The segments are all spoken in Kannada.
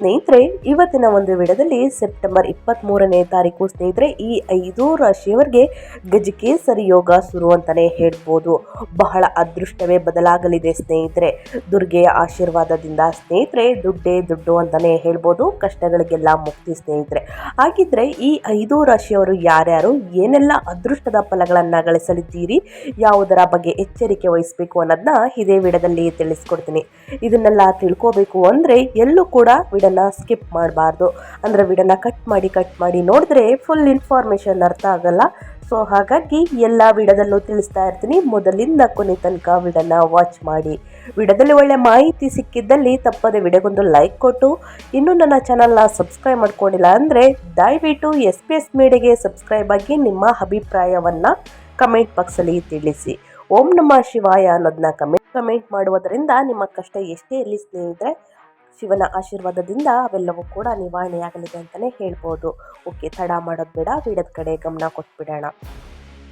ಸ್ನೇಹಿತರೆ, ಇವತ್ತಿನ ಒಂದು ವಿಡದಲ್ಲಿ ಸೆಪ್ಟೆಂಬರ್ ಇಪ್ಪತ್ತ್ಮೂರನೇ ತಾರೀಕು ಸ್ನೇಹಿತರೆ, ಈ ಐದು ರಾಶಿಯವರಿಗೆ ಗಜಕೇಸರಿ ಯೋಗ ಶುರು ಅಂತಲೇ ಹೇಳ್ಬೋದು. ಬಹಳ ಅದೃಷ್ಟವೇ ಬದಲಾಗಲಿದೆ ಸ್ನೇಹಿತರೆ. ದುರ್ಗೆಯ ಆಶೀರ್ವಾದದಿಂದ ಸ್ನೇಹಿತರೆ, ದುಡ್ಡೇ ದುಡ್ಡು ಅಂತಲೇ ಹೇಳ್ಬೋದು, ಕಷ್ಟಗಳಿಗೆಲ್ಲ ಮುಕ್ತಿ ಸ್ನೇಹಿತರೆ. ಹಾಗಿದ್ರೆ ಈ ಐದು ರಾಶಿಯವರು ಯಾರ್ಯಾರು, ಏನೆಲ್ಲ ಅದೃಷ್ಟದ ಫಲಗಳನ್ನು ಗಳಿಸಲಿದ್ದೀರಿ, ಯಾವುದರ ಬಗ್ಗೆ ಎಚ್ಚರಿಕೆ ವಹಿಸಬೇಕು ಅನ್ನೋದನ್ನ ಇದೇ ವಿಡದಲ್ಲಿ ತಿಳಿಸ್ಕೊಡ್ತೀನಿ. ಇದನ್ನೆಲ್ಲ ತಿಳ್ಕೋಬೇಕು ಅಂದರೆ ಎಲ್ಲೂ ಕೂಡ ವಿಡನ್ನ ಸ್ಕಿಪ್ ಮಾಡಬಾರ್ದು. ಅಂದರೆ ವಿಡನ್ನ ಕಟ್ ಮಾಡಿ ಕಟ್ ಮಾಡಿ ನೋಡಿದ್ರೆ ಫುಲ್ ಇನ್ಫಾರ್ಮೇಷನ್ ಅರ್ಥ ಆಗಲ್ಲ. ಸೊ ಹಾಗಾಗಿ ಎಲ್ಲ ವಿಡದಲ್ಲೂ ತಿಳಿಸ್ತಾ ಇರ್ತೀನಿ. ಮೊದಲಿಂದ ಕೊನೆ ತನಕ ವಿಡನ್ನ ವಾಚ್ ಮಾಡಿ. ವಿಡದಲ್ಲಿ ಒಳ್ಳೆ ಮಾಹಿತಿ ಸಿಕ್ಕಿದ್ದಲ್ಲಿ ತಪ್ಪದೆ ವಿಡಿಯೋಗೊಂದು ಲೈಕ್ ಕೊಟ್ಟು. ಇನ್ನೂ ನನ್ನ ಚಾನಲ್ನ ಸಬ್ಸ್ಕ್ರೈಬ್ ಮಾಡ್ಕೊಂಡಿಲ್ಲ ಅಂದರೆ ದಯವಿಟ್ಟು ಎಸ್ ಪಿ ಎಸ್ ಮೀಡಿಯಾಗೆ ಸಬ್ಸ್ಕ್ರೈಬ್ ಆಗಿ ನಿಮ್ಮ ಅಭಿಪ್ರಾಯವನ್ನು ಕಮೆಂಟ್ ಬಾಕ್ಸಲ್ಲಿ ತಿಳಿಸಿ. ಓಂ ನಮ ಶಿವಾಯ ಅನ್ನೋದನ್ನ ಕಮೆಂಟ್ ಕಮೆಂಟ್ ಮಾಡುವುದರಿಂದ ನಿಮ್ಮ ಕಷ್ಟ ಎಷ್ಟೇ ಇರಲಿ ಸ್ನೇಹಿತರೆ ಶಿವನ ಆಶೀರ್ವಾದದಿಂದ ಅವೆಲ್ಲವೂ ಕೂಡ ನಿವಾರಣೆಯಾಗಲಿದೆ ಅಂತಲೇ ಹೇಳ್ಬೋದು. ಓಕೆ, ತಡ ಮಾಡೋದು ಬೇಡ ವಿಡದ ಕಡೆ ಗಮನ ಕೊಟ್ಬಿಡೋಣ.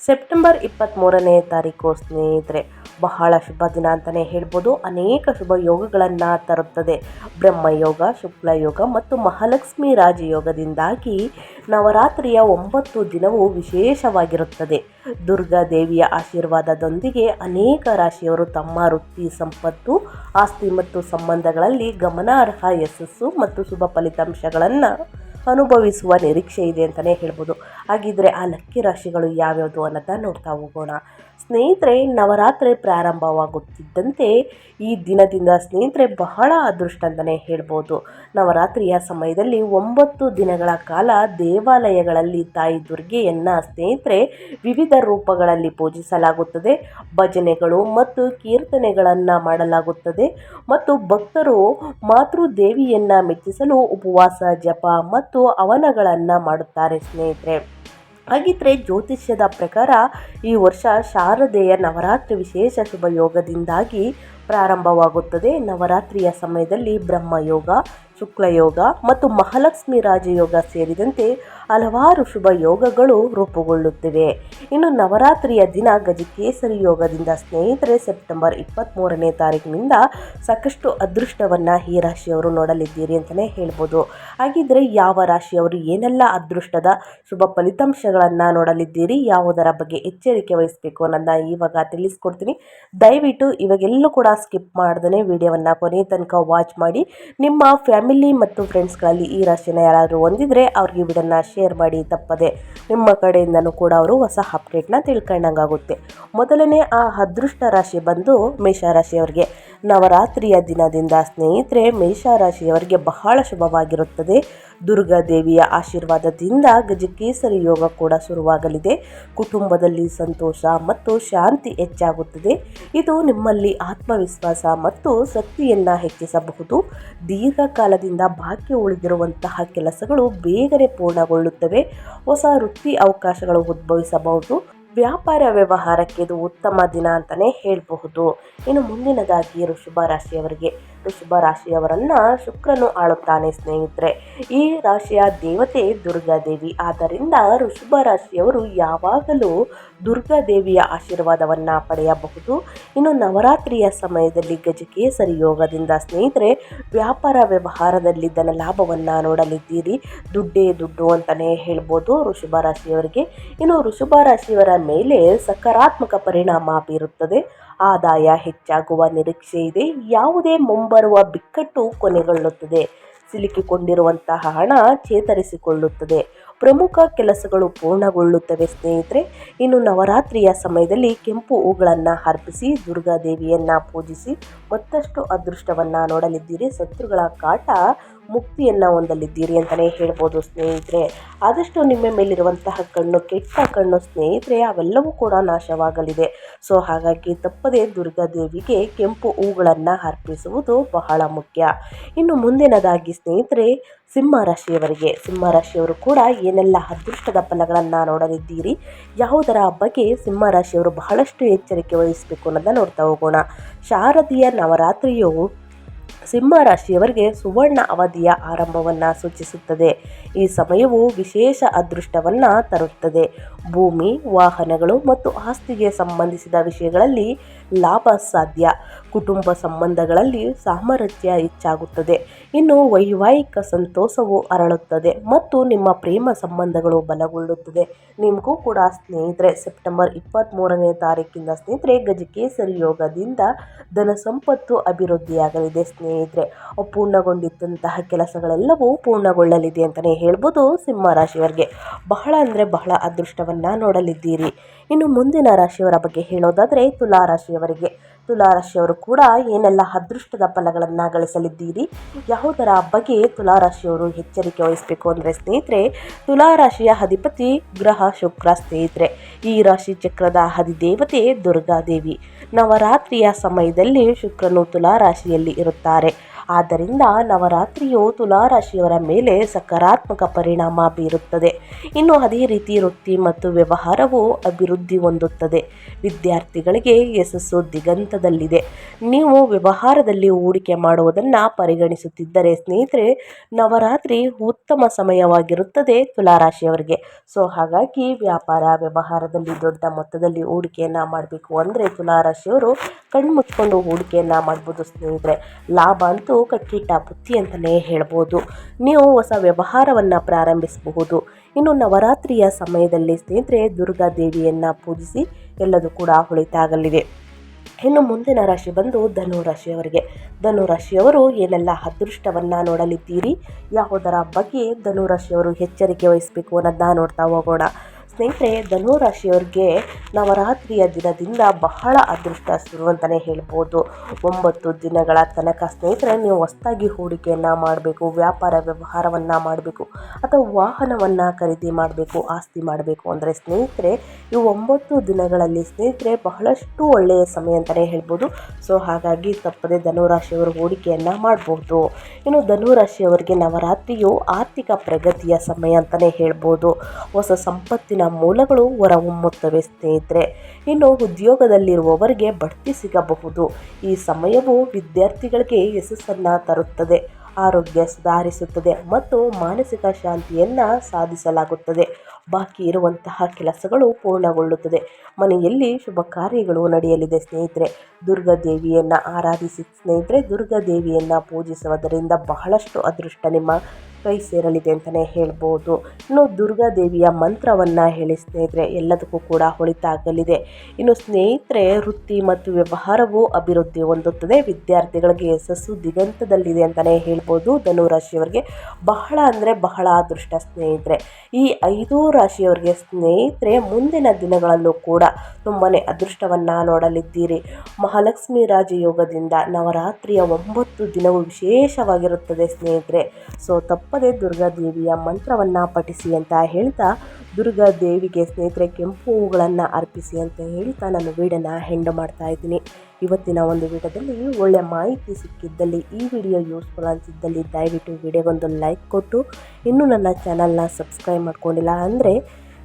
ಸೆಪ್ಟೆಂಬರ್ ಇಪ್ಪತ್ತ್ಮೂರನೇ ತಾರೀಕು, ಸ್ನೇಹಿತರೆ. ಬಹಳ ಶುಭ ದಿನ ಅಂತಲೇ ಹೇಳ್ಬೋದು. ಅನೇಕ ಶುಭ ಯೋಗಗಳನ್ನು ತರುತ್ತದೆ. ಬ್ರಹ್ಮಯೋಗ, ಶುಕ್ಲಯೋಗ ಮತ್ತು ಮಹಾಲಕ್ಷ್ಮಿ ರಾಜಯೋಗದಿಂದಾಗಿ ನವರಾತ್ರಿಯ ಒಂಬತ್ತು ದಿನವೂ ವಿಶೇಷವಾಗಿರುತ್ತದೆ. ದುರ್ಗಾ ದೇವಿಯ ಆಶೀರ್ವಾದದೊಂದಿಗೆ ಅನೇಕ ರಾಶಿಯವರು ತಮ್ಮ ವೃತ್ತಿ ಸಂಪತ್ತು, ಆಸ್ತಿ ಮತ್ತು ಸಂಬಂಧಗಳಲ್ಲಿ ಗಮನಾರ್ಹ ಯಶಸ್ಸು ಮತ್ತು ಶುಭ ಫಲಿತಾಂಶಗಳನ್ನು ಅನುಭವಿಸುವ ನಿರೀಕ್ಷೆ ಇದೆ ಅಂತಲೇ ಹೇಳ್ಬೋದು. ಹಾಗಿದ್ರೆ ಆ ಲಕ್ಕಿ ರಾಶಿಗಳು ಯಾವ್ಯಾವುದು ಅನ್ನೋದನ್ನ ನೋಡ್ತಾ ಹೋಗೋಣ. ಸ್ನೇಹಿತರೆ, ನವರಾತ್ರಿ ಪ್ರಾರಂಭವಾಗುತ್ತಿದ್ದಂತೆ ಈ ದಿನದಿಂದ ಸ್ನೇಹಿತರೆ ಬಹಳ ಅದೃಷ್ಟ ಅಂತಲೇ ಹೇಳ್ಬೋದು. ನವರಾತ್ರಿಯ ಸಮಯದಲ್ಲಿ ಒಂಬತ್ತು ದಿನಗಳ ಕಾಲ ದೇವಾಲಯಗಳಲ್ಲಿ ತಾಯಿ ದುರ್ಗೆಯನ್ನು ಸ್ನೇಹಿತರೆ ವಿವಿಧ ರೂಪಗಳಲ್ಲಿ ಪೂಜಿಸಲಾಗುತ್ತದೆ. ಭಜನೆಗಳು ಮತ್ತು ಕೀರ್ತನೆಗಳನ್ನು ಮಾಡಲಾಗುತ್ತದೆ ಮತ್ತು ಭಕ್ತರು ಮಾತೃದೇವಿಯನ್ನು ಮೆಚ್ಚಿಸಲು ಉಪವಾಸ, ಜಪ ಮತ್ತು ಅವನಗಳನ್ನು ಮಾಡುತ್ತಾರೆ ಸ್ನೇಹಿತರೆ. ಹಾಗಿದ್ರೆ ಜ್ಯೋತಿಷ್ಯದ ಪ್ರಕಾರ ಈ ವರ್ಷ ಶಾರದೆಯ ನವರಾತ್ರಿ ವಿಶೇಷ ಶುಭ ಯೋಗದಿಂದಾಗಿ ಪ್ರಾರಂಭವಾಗುತ್ತದೆ. ನವರಾತ್ರಿಯ ಸಮಯದಲ್ಲಿ ಬ್ರಹ್ಮಯೋಗ, ಶುಕ್ಲಯೋಗ ಮತ್ತು ಮಹಾಲಕ್ಷ್ಮಿ ರಾಜಯೋಗ ಸೇರಿದಂತೆ ಹಲವಾರು ಶುಭ ಯೋಗಗಳು ರೂಪುಗೊಳ್ಳುತ್ತಿವೆ. ಇನ್ನು ನವರಾತ್ರಿಯ ದಿನ ಗಜಕೇಸರಿ ಯೋಗದಿಂದ ಸ್ನೇಹಿತರೆ, ಸೆಪ್ಟೆಂಬರ್ ಇಪ್ಪತ್ತ್ಮೂರನೇ ತಾರೀಕಿನಿಂದ ಸಾಕಷ್ಟು ಅದೃಷ್ಟವನ್ನು ಈ ರಾಶಿಯವರು ನೋಡಲಿದ್ದೀರಿ ಅಂತಲೇ ಹೇಳ್ಬೋದು. ಹಾಗಿದ್ದರೆ ಯಾವ ರಾಶಿಯವರು ಏನೆಲ್ಲ ಅದೃಷ್ಟದ ಶುಭ ಫಲಿತಾಂಶಗಳನ್ನು ನೋಡಲಿದ್ದೀರಿ, ಯಾವುದರ ಬಗ್ಗೆ ಎಚ್ಚರಿಕೆ ವಹಿಸಬೇಕು ಅನ್ನೋದನ್ನ ಇವಾಗ ತಿಳಿಸ್ಕೊಡ್ತೀನಿ. ದಯವಿಟ್ಟು ಇವಾಗೆಲ್ಲೂ ಕೂಡ ಸ್ಕಿಪ್ ಮಾಡ್ದೇ ವಿಡಿಯೋವನ್ನು ಕೊನೆ ತನಕ ವಾಚ್ ಮಾಡಿ. ನಿಮ್ಮ ಫ್ಯಾಮಿಲಿ ಮತ್ತು ಫ್ರೆಂಡ್ಸ್ಗಳಲ್ಲಿ ಈ ರಾಶಿನ ಯಾರಾದರೂ ಹೊಂದಿದ್ರೆ ಅವ್ರಿಗೆ ವಿಡಿಯೋನ ಶೇರ್ ಮಾಡಿ, ತಪ್ಪದೆ. ನಿಮ್ಮ ಕಡೆಯಿಂದನೂ ಕೂಡ ಅವರು ಹೊಸ ಅಪ್ಡೇಟ್ನ ತಿಳ್ಕೊಂಡಂಗಾಗುತ್ತೆ. ಮೊದಲನೇ ಆ ಅದೃಷ್ಟ ರಾಶಿ ಬಂದು ಮೇಷರಾಶಿಯವರಿಗೆ ನವರಾತ್ರಿಯ ದಿನದಿಂದ ಸ್ನೇಹಿತರೆ, ಮೇಷರಾಶಿಯವರಿಗೆ ಬಹಳ ಶುಭವಾಗಿರುತ್ತದೆ. ದುರ್ಗಾ ದೇವಿಯ ಆಶೀರ್ವಾದದಿಂದ ಗಜಕೇಸರಿ ಯೋಗ ಕೂಡ ಶುರುವಾಗಲಿದೆ. ಕುಟುಂಬದಲ್ಲಿ ಸಂತೋಷ ಮತ್ತು ಶಾಂತಿ ಹೆಚ್ಚಾಗುತ್ತದೆ. ಇದು ನಿಮ್ಮಲ್ಲಿ ಆತ್ಮವಿಶ್ವಾಸ ಮತ್ತು ಶಕ್ತಿಯನ್ನು ಹೆಚ್ಚಿಸಬಹುದು. ದೀರ್ಘಕಾಲದಿಂದ ಬಾಕಿ ಉಳಿದಿರುವಂತಹ ಕೆಲಸಗಳು ಬೇಗನೆ ಪೂರ್ಣಗೊಳ್ಳುತ್ತವೆ. ಹೊಸ ವೃತ್ತಿ ಅವಕಾಶಗಳು ಉದ್ಭವಿಸಬಹುದು. ವ್ಯಾಪಾರ ವ್ಯವಹಾರಕ್ಕೆ ಇದು ಉತ್ತಮ ದಿನ ಅಂತಲೇ ಹೇಳಬಹುದು. ಇನ್ನು ಮುಂದಿನದಾಗಿ ಋಷಭ ರಾಶಿಯವರಿಗೆ ಋಷಭ ರಾಶಿಯವರನ್ನು ಶುಕ್ರನು ಆಳುತ್ತಾನೆ ಸ್ನೇಹಿತರೆ. ಈ ರಾಶಿಯ ದೇವತೆ ದುರ್ಗಾದೇವಿ. ಆದ್ದರಿಂದ ಋಷಭ ರಾಶಿಯವರು ಯಾವಾಗಲೂ ದುರ್ಗಾದೇವಿಯ ಆಶೀರ್ವಾದವನ್ನು ಪಡೆಯಬಹುದು. ಇನ್ನು ನವರಾತ್ರಿಯ ಸಮಯದಲ್ಲಿ ಗಜಕೇಸರಿ ಯೋಗದಿಂದ ಸ್ನೇಹಿತರೆ, ವ್ಯಾಪಾರ ವ್ಯವಹಾರದಲ್ಲಿ ಧನ ಲಾಭವನ್ನು ನೋಡಲಿದ್ದೀರಿ. ದುಡ್ಡೇ ದುಡ್ಡು ಅಂತಲೇ ಹೇಳ್ಬೋದು ಋಷಭ ರಾಶಿಯವರಿಗೆ ಇನ್ನು ಋಷಭ ರಾಶಿಯವರ ಮೇಲೆ ಸಕಾರಾತ್ಮಕ ಪರಿಣಾಮ ಬೀರುತ್ತದೆ. ಆದಾಯ ಹೆಚ್ಚಾಗುವ ನಿರೀಕ್ಷೆ ಇದೆ. ಯಾವುದೇ ಮುಂಬರುವ ಬಿಕ್ಕಟ್ಟು ಕೊನೆಗೊಳ್ಳುತ್ತದೆ. ಸಿಲುಕಿಕೊಂಡಿರುವಂತಹ ಹಣ ಚೇತರಿಸಿಕೊಳ್ಳುತ್ತದೆ. ಪ್ರಮುಖ ಕೆಲಸಗಳು ಪೂರ್ಣಗೊಳ್ಳುತ್ತವೆ ಸ್ನೇಹಿತರೆ. ಇನ್ನು ನವರಾತ್ರಿಯ ಸಮಯದಲ್ಲಿ ಕೆಂಪು ಹೂಗಳನ್ನು ಅರ್ಪಿಸಿ ದುರ್ಗಾದೇವಿಯನ್ನು ಪೂಜಿಸಿ ಮತ್ತಷ್ಟು ಅದೃಷ್ಟವನ್ನು ನೋಡಲಿದ್ದೀರಿ. ಶತ್ರುಗಳ ಕಾಟ ಮುಕ್ತಿಯನ್ನು ಹೊಂದಲಿದ್ದೀರಿ ಅಂತಲೇ ಹೇಳ್ಬೋದು ಸ್ನೇಹಿತರೆ. ಆದಷ್ಟು ನಿಮ್ಮ ಮೇಲಿರುವಂತಹ ಕಣ್ಣು, ಕೆಟ್ಟ ಕಣ್ಣು ಸ್ನೇಹಿತರೆ, ಅವೆಲ್ಲವೂ ಕೂಡ ನಾಶವಾಗಲಿದೆ. ಸೊ, ಹಾಗಾಗಿ ತಪ್ಪದೇ ದುರ್ಗಾದೇವಿಗೆ ಕೆಂಪು ಹೂಗಳನ್ನು ಅರ್ಪಿಸುವುದು ಬಹಳ ಮುಖ್ಯ. ಇನ್ನು ಮುಂದಿನದಾಗಿ ಸ್ನೇಹಿತರೆ, ಸಿಂಹ ರಾಶಿಯವರಿಗೆ. ಸಿಂಹ ರಾಶಿಯವರು ಕೂಡ ಏನೆಲ್ಲ ಅದೃಷ್ಟದ ಫಲಗಳನ್ನು ನೋಡಲಿದ್ದೀರಿ, ಯಾವುದರ ಬಗ್ಗೆ ಸಿಂಹ ರಾಶಿಯವರು ಬಹಳಷ್ಟು ಎಚ್ಚರಿಕೆ ವಹಿಸಬೇಕು ಅನ್ನೋದನ್ನು ನೋಡ್ತಾ ಹೋಗೋಣ. ಶಾರದೀಯ ನವರಾತ್ರಿಯು ಸಿಂಹ ರಾಶಿಯವರಿಗೆ ಸುವರ್ಣ ಅವಧಿಯ ಆರಂಭವನ್ನು ಸೂಚಿಸುತ್ತದೆ. ಈ ಸಮಯವು ವಿಶೇಷ ಅದೃಷ್ಟವನ್ನು ತರುತ್ತದೆ. ಭೂಮಿ, ವಾಹನಗಳು ಮತ್ತು ಆಸ್ತಿಗೆ ಸಂಬಂಧಿಸಿದ ವಿಷಯಗಳಲ್ಲಿ ಲಾಭ ಸಾಧ್ಯ. ಕುಟುಂಬ ಸಂಬಂಧಗಳಲ್ಲಿ ಸಾಮರಸ್ಯ ಹೆಚ್ಚಾಗುತ್ತದೆ. ಇನ್ನು ವೈವಾಹಿಕ ಸಂತೋಷವು ಅರಳುತ್ತದೆ ಮತ್ತು ನಿಮ್ಮ ಪ್ರೇಮ ಸಂಬಂಧಗಳು ಬಲಗೊಳ್ಳುತ್ತದೆ. ನಿಮಗೂ ಕೂಡ ಸ್ನೇಹಿತರೆ, ಸೆಪ್ಟೆಂಬರ್ ಇಪ್ಪತ್ತ್ಮೂರನೇ ತಾರೀಕಿಂದ ಸ್ನೇಹಿತರೆ, ಗಜಕೇಸರಿ ಯೋಗದಿಂದ ಧನ ಸಂಪತ್ತು ಅಭಿವೃದ್ಧಿಯಾಗಲಿದೆ. ಸ್ನೇಹಿತರೆ ಪೂರ್ಣಗೊಂಡಿದ್ದಂತಹ ಕೆಲಸಗಳೆಲ್ಲವೂ ಪೂರ್ಣಗೊಳ್ಳಲಿದೆ ಅಂತಲೇ ಹೇಳ್ಬೋದು ಸಿಂಹ ರಾಶಿಯವರಿಗೆ. ಬಹಳ ಅಂದರೆ ಬಹಳ ಅದೃಷ್ಟವನ್ನು ನೋಡಲಿದ್ದೀರಿ. ಇನ್ನು ಮುಂದಿನ ರಾಶಿಯವರ ಬಗ್ಗೆ ಹೇಳೋದಾದರೆ ತುಲಾ ರಾಶಿಯವರಿಗೆ ತುಲಾ ರಾಶಿಯವರು ಕೂಡ ಏನೆಲ್ಲ ಅದೃಷ್ಟದ ಫಲಗಳನ್ನು ಗಳಿಸಲಿದ್ದೀರಿ? ಯಾವುದರ ಬಗ್ಗೆ ತುಲಾ ರಾಶಿಯವರು ಎಚ್ಚರಿಕೆ ವಹಿಸಬೇಕು ಅಂದರೆ ಸ್ನೇಹಿತರೆ, ತುಲಾ ರಾಶಿಯ ಅಧಿಪತಿ ಗ್ರಹ ಶುಕ್ರ ಸ್ನೇಹಿತರೆ. ಈ ರಾಶಿ ಚಕ್ರದ ಅಧಿದೇವತೆ ದುರ್ಗಾದೇವಿ. ನವರಾತ್ರಿಯ ಸಮಯದಲ್ಲಿ ಶುಕ್ರನು ತುಲಾ ರಾಶಿಯಲ್ಲಿ ಇರುತ್ತಾರೆ. ಆದ್ದರಿಂದ ನವರಾತ್ರಿಯು ತುಲಾರಾಶಿಯವರ ಮೇಲೆ ಸಕಾರಾತ್ಮಕ ಪರಿಣಾಮ ಬೀರುತ್ತದೆ. ಇನ್ನು ಅದೇ ರೀತಿ ವೃತ್ತಿ ಮತ್ತು ವ್ಯವಹಾರವು ಅಭಿವೃದ್ಧಿ ಹೊಂದುತ್ತದೆ. ವಿದ್ಯಾರ್ಥಿಗಳಿಗೆ ಯಶಸ್ಸು ದಿಗಂತದಲ್ಲಿದೆ. ನೀವು ವ್ಯವಹಾರದಲ್ಲಿ ಹೂಡಿಕೆ ಮಾಡುವುದನ್ನು ಪರಿಗಣಿಸುತ್ತಿದ್ದರೆ ಸ್ನೇಹಿತರೆ, ನವರಾತ್ರಿ ಉತ್ತಮ ಸಮಯವಾಗಿರುತ್ತದೆ ತುಲಾರಾಶಿಯವರಿಗೆ. ಸೊ, ಹಾಗಾಗಿ ವ್ಯಾಪಾರ, ವ್ಯವಹಾರದಲ್ಲಿ ದೊಡ್ಡ ಮೊತ್ತದಲ್ಲಿ ಹೂಡಿಕೆಯನ್ನು ಮಾಡಬೇಕು ಅಂದರೆ ತುಲಾರಾಶಿಯವರು ಕಣ್ಮುಚ್ಕೊಂಡು ಹೂಡಿಕೆಯನ್ನು ಮಾಡ್ಬೋದು ಸ್ನೇಹಿತರೆ. ಲಾಭ ಅಂತೂ ಕಟ್ಟಿಟ್ಟ ಬುತ್ತಿ ಅಂತಲೇ ಹೇಳ್ಬೋದು. ನೀವು ಹೊಸ ವ್ಯವಹಾರವನ್ನು ಪ್ರಾರಂಭಿಸಬಹುದು. ಇನ್ನು ನವರಾತ್ರಿಯ ಸಮಯದಲ್ಲಿ ಸ್ನೇಹಿತರೆ, ದುರ್ಗಾ ದೇವಿಯನ್ನು ಪೂಜಿಸಿ ಎಲ್ಲದೂ ಕೂಡ ಹೊಳಿತಾಗಲಿವೆ. ಇನ್ನು ಮುಂದಿನ ರಾಶಿ ಬಂದು ಧನು ರಾಶಿಯವರಿಗೆ. ಧನು ರಾಶಿಯವರು ಏನೆಲ್ಲ ಅದೃಷ್ಟವನ್ನು ನೋಡಲಿದ್ದೀರಿ? ಯಾವುದರ ಬಗ್ಗೆ ಧನು ರಾಶಿಯವರು ಎಚ್ಚರಿಕೆ ವಹಿಸಬೇಕು ಅನ್ನೋದನ್ನ ನೋಡ್ತಾ ಹೋಗೋಣ. ಸ್ನೇಹಿತರೆ, ಧನುರಾಶಿಯವರಿಗೆ ನವರಾತ್ರಿಯ ದಿನದಿಂದ ಬಹಳ ಅದೃಷ್ಟ ಶುರು ಅಂತಲೇ ಹೇಳ್ಬೋದು. ಒಂಬತ್ತು ದಿನಗಳ ತನಕ ಸ್ನೇಹಿತರೆ, ನೀವು ಹೊಸದಾಗಿ ಹೂಡಿಕೆಯನ್ನು ಮಾಡಬೇಕು, ವ್ಯಾಪಾರ ವ್ಯವಹಾರವನ್ನು ಮಾಡಬೇಕು, ಅಥವಾ ವಾಹನವನ್ನು ಖರೀದಿ ಮಾಡಬೇಕು, ಆಸ್ತಿ ಮಾಡಬೇಕು. ಅಂದರೆ ಸ್ನೇಹಿತರೆ, ಈ ಒಂಬತ್ತು ದಿನಗಳಲ್ಲಿ ಸ್ನೇಹಿತರೆ, ಬಹಳಷ್ಟು ಒಳ್ಳೆಯ ಸಮಯ ಅಂತಲೇ ಹೇಳ್ಬೋದು. ಸೊ, ಹಾಗಾಗಿ ತಪ್ಪದೆ ಧನುರಾಶಿಯವರು ಹೂಡಿಕೆಯನ್ನು ಮಾಡಬಹುದು ಇನ್ನು ಧನುರಾಶಿಯವರಿಗೆ ನವರಾತ್ರಿಯು ಆರ್ಥಿಕ ಪ್ರಗತಿಯ ಸಮಯ ಅಂತಲೇ ಹೇಳ್ಬೋದು. ಹೊಸ ಸಂಪತ್ತಿನ ಮೂಲಗಳು ಹೊರಹೊಮ್ಮುತ್ತವೆ ಸ್ನೇಹಿತರೆ. ಇನ್ನು ಉದ್ಯೋಗದಲ್ಲಿರುವವರಿಗೆ ಬಡ್ತಿ ಸಿಗಬಹುದು. ಈ ಸಮಯವು ವಿದ್ಯಾರ್ಥಿಗಳಿಗೆ ಯಶಸ್ಸನ್ನು ತರುತ್ತದೆ. ಆರೋಗ್ಯ ಸುಧಾರಿಸುತ್ತದೆ ಮತ್ತು ಮಾನಸಿಕ ಶಾಂತಿಯನ್ನು ಸಾಧಿಸಲಾಗುತ್ತದೆ. ಬಾಕಿ ಇರುವಂತಹ ಕೆಲಸಗಳು ಪೂರ್ಣಗೊಳ್ಳುತ್ತದೆ. ಮನೆಯಲ್ಲಿ ಶುಭ ಕಾರ್ಯಗಳು ನಡೆಯಲಿದೆ ಸ್ನೇಹಿತರೆ. ದುರ್ಗಾದೇವಿಯನ್ನು ಆರಾಧಿಸಿ ಸ್ನೇಹಿತರೆ, ದುರ್ಗಾದೇವಿಯನ್ನು ಪೂಜಿಸುವುದರಿಂದ ಬಹಳಷ್ಟು ಅದೃಷ್ಟ ನಿಮ್ಮ ಕೈ ಸೇರಲಿದೆ ಅಂತಲೇ ಹೇಳ್ಬೋದು. ಇನ್ನು ದುರ್ಗಾದೇವಿಯ ಮಂತ್ರವನ್ನು ಹೇಳಿ ಸ್ನೇಹಿತರೆ, ಎಲ್ಲದಕ್ಕೂ ಕೂಡ ಹೊಳಿತಾಗಲಿದೆ. ಇನ್ನು ಸ್ನೇಹಿತರೆ, ವೃತ್ತಿ ಮತ್ತು ವ್ಯವಹಾರವು ಅಭಿವೃದ್ಧಿ ಹೊಂದುತ್ತದೆ. ವಿದ್ಯಾರ್ಥಿಗಳಿಗೆ ಯಶಸ್ಸು ದಿಗಂತದಲ್ಲಿದೆ ಅಂತಲೇ ಹೇಳ್ಬೋದು. ಧನುರಾಶಿಯವರಿಗೆ ಬಹಳ ಅಂದರೆ ಬಹಳ ಅದೃಷ್ಟ ಸ್ನೇಹಿತರೆ. ಈ ಐದು ರಾಶಿಯವರಿಗೆ ಸ್ನೇಹಿತರೆ, ಮುಂದಿನ ದಿನಗಳಲ್ಲೂ ಕೂಡ ತುಂಬಾ ಅದೃಷ್ಟವನ್ನು ನೋಡಲಿದ್ದೀರಿ. ಮಹಾಲಕ್ಷ್ಮಿ ರಾಜಯೋಗದಿಂದ ನವರಾತ್ರಿಯ ಒಂಬತ್ತು ದಿನವೂ ವಿಶೇಷವಾಗಿರುತ್ತದೆ ಸ್ನೇಹಿತರೆ. ಸೊ ತಪ್ಪದೇ ದುರ್ಗಾದೇವಿಯ ಮಂತ್ರವನ್ನು ಪಠಿಸಿ ಅಂತ ಹೇಳ್ತಾ ದುರ್ಗಾದೇವಿಗೆ ಸ್ನೇಹಿತರೆ ಕೆಂಪು ಹೂಗಳನ್ನು ಅರ್ಪಿಸಿ ಅಂತ ಹೇಳ್ತಾ ನಾನು ವೀಡನ್ನು ಹೆಂಡು ಮಾಡ್ತಾ ಇದ್ದೀನಿ. ಇವತ್ತಿನ ಒಂದು ವಿಡಿಯೋದಲ್ಲಿ ಒಳ್ಳೆಯ ಮಾಹಿತಿ ಸಿಕ್ಕಿದ್ದಲ್ಲಿ ಈ ವಿಡಿಯೋ ಯೂಸ್ಫುಲ್ ಅನಿಸಿದ್ದಲ್ಲಿ ದಯವಿಟ್ಟು ವಿಡಿಯೋಗೊಂದು ಲೈಕ್ ಕೊಟ್ಟು, ಇನ್ನೂ ನನ್ನ ಚಾನಲ್ನ ಸಬ್ಸ್ಕ್ರೈಬ್ ಮಾಡ್ಕೊಂಡಿಲ್ಲ ಅಂದರೆ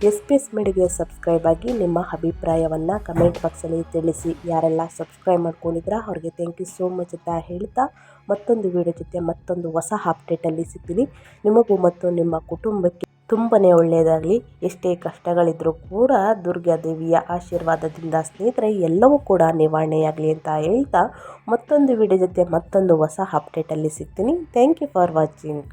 ಎಸ್ ಪಿ ಎಸ್ ಮೀಡಿಗೆ ಸಬ್ಸ್ಕ್ರೈಬ್ ಆಗಿ ನಿಮ್ಮ ಅಭಿಪ್ರಾಯವನ್ನು ಕಮೆಂಟ್ ಬಾಕ್ಸಲ್ಲಿ ತಿಳಿಸಿ. ಯಾರೆಲ್ಲ ಸಬ್ಸ್ಕ್ರೈಬ್ ಮಾಡ್ಕೊಂಡಿದ್ರ ಅವ್ರಿಗೆ ಥ್ಯಾಂಕ್ ಯು ಸೋ ಮಚ್ ಅಂತ ಹೇಳ್ತಾ ಮತ್ತೊಂದು ವಿಡಿಯೋ ಜೊತೆ ಮತ್ತೊಂದು ಹೊಸ ಅಪ್ಡೇಟಲ್ಲಿ ಸಿಗ್ತೀನಿ. ನಿಮಗೂ ಮತ್ತು ನಿಮ್ಮ ಕುಟುಂಬಕ್ಕೆ ತುಂಬನೇ ಒಳ್ಳೆಯದಾಗಲಿ. ಎಷ್ಟೇ ಕಷ್ಟಗಳಿದ್ದರೂ ಕೂಡ ದುರ್ಗಾದೇವಿಯ ಆಶೀರ್ವಾದದಿಂದ ಸ್ನೇಹಿತರೆ, ಎಲ್ಲವೂ ಕೂಡ ನಿವಾರಣೆಯಾಗಲಿ ಅಂತ ಹೇಳ್ತಾ ಮತ್ತೊಂದು ವಿಡಿಯೋ ಜೊತೆ ಮತ್ತೊಂದು ಹೊಸ ಅಪ್ಡೇಟಲ್ಲಿ ಸಿಗ್ತೀನಿ. Thank you for watching